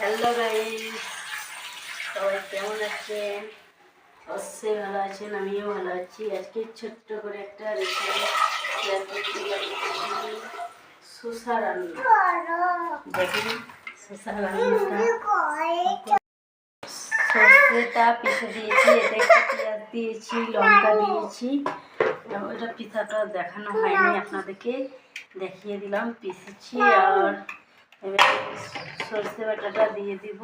Hello guys সবাই কেমন আছেন? অবশ্যই ভালো আছেন, আমিও ভালো আছি। আজকে ছোট্ট করে একটা রেসিপি শেয়ার রান্না। দেখুন সর্ষেটা পিষে দিয়েছি একটা পেঁয়াজ দিয়েছি, লঙ্কা দিয়েছি। ওটা পিঠাটা দেখানো হয়নি, আপনাদেরকে দেখিয়ে দিলাম। পিষেছি আর সর্ষে বাটাটা দিয়ে দিব।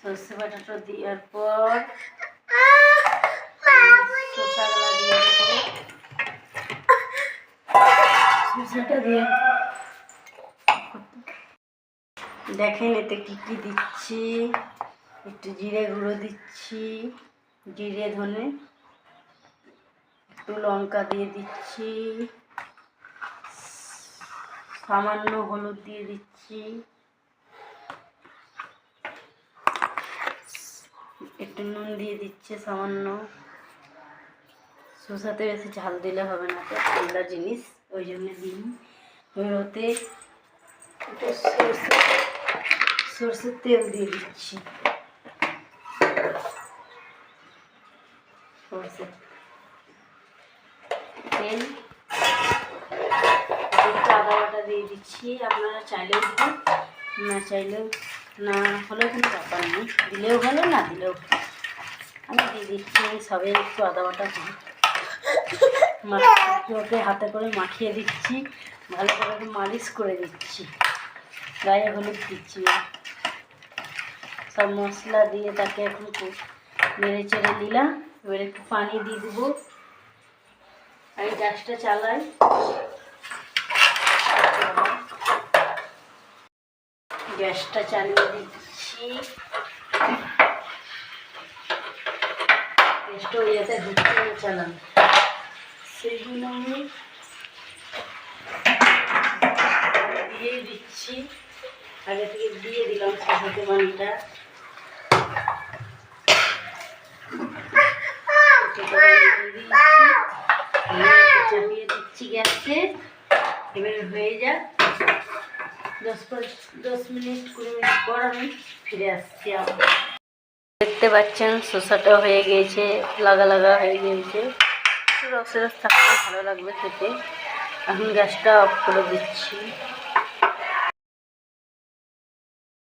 সর্ষে বাটাটা দেওয়ার পর দিয়ে দেখেন এতে কি কি দিচ্ছি। একটু জিরে গুঁড়ো দিচ্ছি। জিরে ধনে একটু লঙ্কা দিয়ে দিচ্ছি। সামান্য হলুদ দিয়ে দিচ্ছি। একটু নুন দিয়ে দিচ্ছে সামান্য। শসাতে বেশি ঝাল দিলে হবে না তো ঠান্ডা জিনিস, ওই জন্য দিই। ওতে একটু সরষে সরষের তেল দিয়ে দিচ্ছি। সরষের তেল। দিয়ে দিচ্ছি, আপনারা চাইলেও দিন না চাইলেও, না হলেও কোনো ব্যাপার নেই দিলেও ভালো, না দিলেও ভালো। আমি দিয়ে দিচ্ছি সবে একটু আদা বাটা ওকে হাতে করে মাখিয়ে দিচ্ছি, ভালো করে মালিশ করে দিচ্ছি। গায়ে হলুদ দিচ্ছি সব মশলা দিয়ে তাকে এখন নেড়ে চেড়ে দিলাম এবার একটু পানি দিয়ে দেবো। আমি গ্যাসটা চালাই। গ্যাসটা চালিয়ে দিচ্ছি। গ্যাসটা ওই ঢুকতে আমি দিয়ে দিচ্ছি। আগে থেকে দিয়ে দিলাম সাথে দিচ্ছি। গ্যাসে এবার হয়ে যাক। দশ দশ মিনিট, কুড়ি মিনিট পর আমি ফিরে আসছি দেখতে পাচ্ছেন শসাটা হয়ে গিয়েছে, লাগা লাগা হয়ে গিয়েছে। রসে রস থাকলে ভালো লাগবে খেতে। এখন গ্যাসটা অফ করে দিচ্ছি।